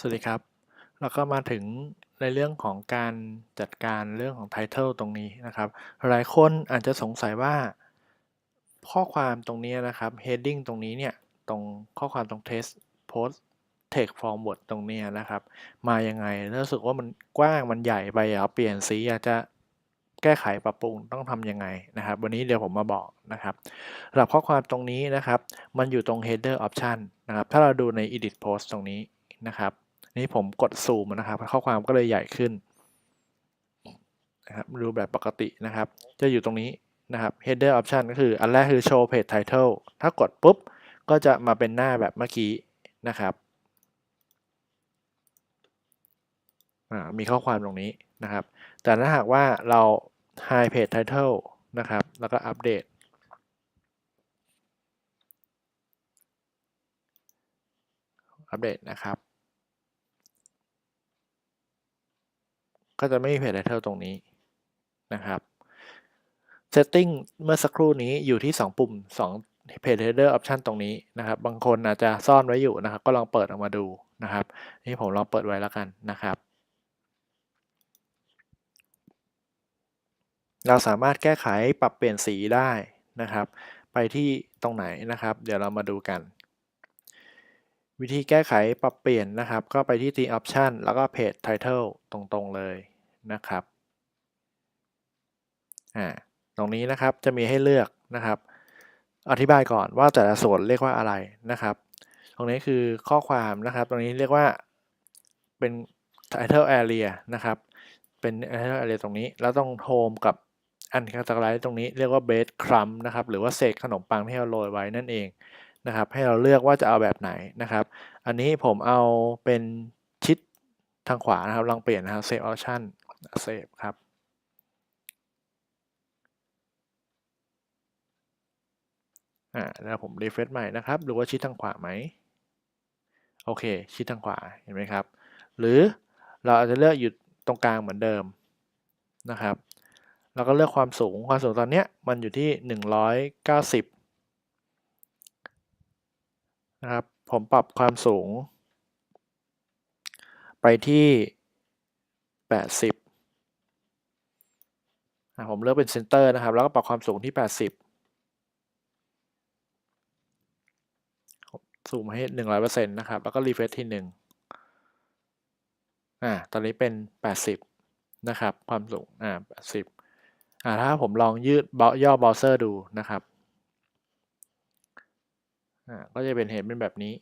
สวัสดีครับ แล้วก็มาถึงในเรื่องของการจัดการเรื่องของ Title ตรงนี้นะครับ หลายคนอาจจะสงสัยว่า ข้อความตรงนี้นะครับ Heading ตรงนี้เนี่ย ตรงข้อความตรง Test Post Text Forward ตรงนี้นะครับ มายังไงรู้สึกว่ามันกว้างมันใหญ่ไปอยากเปลี่ยนสีอยากจะแก้ไขปรับปรุงต้องทำยังไงนะครับ วันนี้เดี๋ยวผมมาบอกนะครับสำหรับข้อความตรงนี้นะครับ มันอยู่ตรง header option นะครับ ถ้าเราดูใน edit post ตรงนี้นะครับ นี่ผมกดซูมนะครับ ข้อความก็เลยใหญ่ขึ้นนะครับดูแบบปกตินะครับ จะอยู่ตรงนี้นะครับ header option ก็คืออันแรกคือ show page title ถ้ากดปุ๊บ ก็จะมาเป็นหน้าแบบเมื่อกี้นะครับมีข้อความตรงนี้นะครับ แต่ถ้าหากว่าเรา hide page title นะครับ แล้วก็อัปเดตอัปเดตนะครับ ก็จะไม่มีเพจ title ตรงนี้นะครับ setting เมื่อสักครู่นี้อยู่ที่ 2 ปุ่ม2 page header option ตรงนี้นะครับ บางคนอาจจะซ่อนไว้อยู่นะครับ ก็ลองเปิดออกมาดูนะครับ นี่ผมลองเปิดไว้แล้วกันนะครับ เราสามารถแก้ไขปรับเปลี่ยนสีได้นะครับ ไปที่ตรงไหนนะครับ เดี๋ยวเรามาดูกัน วิธีแก้ไขปรับเปลี่ยนนะครับ ก็ไปที่ The Option แล้วก็ Page Title ตรงๆเลยนะครับอ่าตรงนี้นะครับจะมีให้เลือกนะครับ อธิบายก่อนว่าแต่ละส่วนเรียกว่าอะไรนะครับ ตรงนี้คือข้อความนะครับ ตรงนี้เรียกว่าเป็น Title Area นะครับ เป็น Title Area ตรงนี้ แล้วต้องโฮมกับอันคาตาไลท์ตรงนี้เรียกว่าเบสครัมนะครับ หรือว่าเศษขนมปังที่เราโรยไว้นั่นเอง นะครับ ให้เราเลือกว่าจะเอาแบบไหนนะครับ อันนี้ผมเอาเป็นชิดทางขวานะครับลองเปลี่ยนนะครับ Save Option Save ครับอ่าแล้วผมรีเฟรชใหม่นะครับหรือว่าชิดทางขวาไหมโอเค ชิดทางขวาเห็นไหมครับ หรือเราอาจจะเลือกอยู่ตรงกลางเหมือนเดิมนะครับ แล้วก็เลือกความสูงความสูงตอนนี้มันอยู่ที่ 190 นะครับ ผมปรับความสูง ไปที่ 80 ผมเลือกเป็นเซนเตอร์นะครับ แล้วก็ปรับความสูงที่ 80 สูงให้ 100%นะครับ แล้วก็รีเฟรชที่1อ่า ตอนนี้เป็น 80 นะครับ ความสูง อ่า 80อ่าถ้าผมลองยืดย่อเบราว์เซอร์ดูนะครับ ก็จะเป็นเห็นเป็นแบบนี้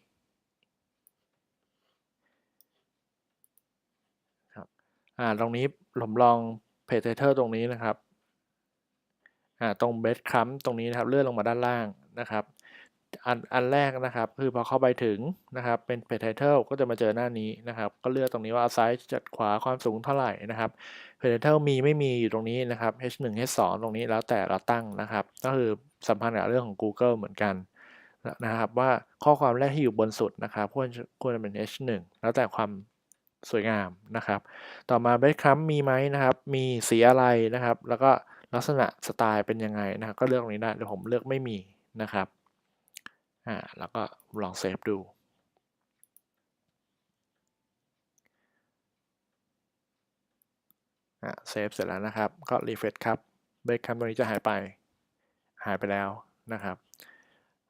ครับอ่าตรงนี้ผมลองเพจไทเทอร์ตรงนี้นะครับอ่าตรงเบสคัมตรงนี้นะครับเลื่อนลงมาด้านล่างนะครับ อันอันแรกนะครับคือพอเข้าไปถึงนะครับเป็นเพจไทเทลก็จะมาเจอหน้านี้นะครับ ก็เลือกตรงนี้ว่าไซส์จัดขวาความสูงเท่าไหร่นะครับเพจไทเทลมีไม่มีอยู่ตรงนี้นะครับ H1 H2 ตรงนี้แล้วแต่เราตั้งนะครับ ก็คือสัมพันธ์กับเรื่องของ Google เหมือนกัน นะครับว่าข้อความแรกที่อยู่บนสุดนะครับควรควรจะเป็น H1 แล้วแต่ความสวยงามนะครับ ต่อมาเบสคัมมีไหมนะครับ มีสีอะไรนะครับ แล้วก็ลักษณะสไตล์เป็นยังไงนะครับก็เลือกตรงนี้ได้เดี๋ยวผมเลือกไม่มีนะครับอ่าแล้วก็ลองเซฟดูอ่าเซฟเสร็จแล้วนะครับ ก็รีเฟรชครับเบรกคัมตรงนี้จะหายไป หายไปแล้วนะครับ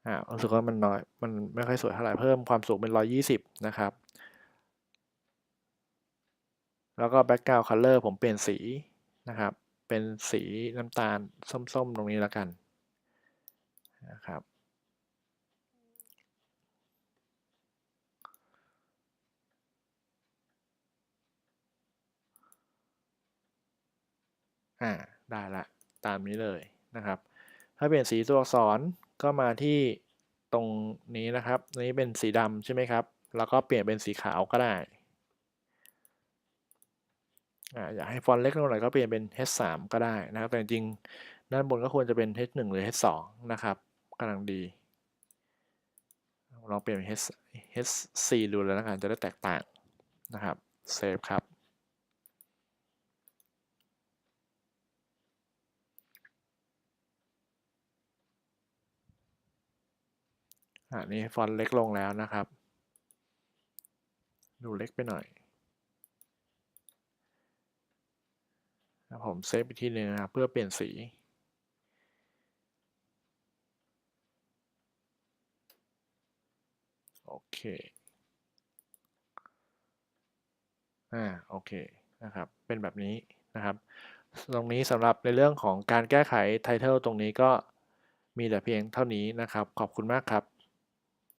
อ่ารู้สึกว่ามันน้อยมันไม่ค่อยสวยเท่าไหร่เพิ่มความสูงเป็น 120 นะครับ แล้วก็แบ็กกราวด์คัลเลอร์ผมเปลี่ยนสีนะครับ เป็นสีน้ำตาลส้มๆ ตรงนี้แล้วกันนะครับอ่าได้ละตามนี้เลยนะครับ ถ้าเปลี่ยนสีตัวอักษร ก็มาที่ตรงนี้นะครับ นี้เป็นสีดำใช่ไหมครับ แล้วก็เปลี่ยนเป็นสีขาวก็ได้อ่าอยากให้ฟอนต์เล็กลงหน่อยก็เปลี่ยนเป็น H3 ก็ได้นะครับ แต่จริงด้านบนก็ควรจะเป็น H1 หรือ H2 นะครับกำลังดี ลองเปลี่ยนเป็น H H4 ดูแล้วกันจะได้แตกต่างนะครับเซฟครับอั นี้ฟอนต์เล็กลงแล้วนะครับ ดูเล็กไปหน่อยผมเซฟอีกทีหนึ่งนะครับเพื่อเปลี่ยนสีโอเค อ่า โอเค นะครับ เป็นแบบนี้นะครับ ตรงนี้สำหรับในเรื่องของการแก้ไขไทเทลตรงนี้ก็มีแต่เพียงเท่านี้นะครับ ขอบคุณมากครับ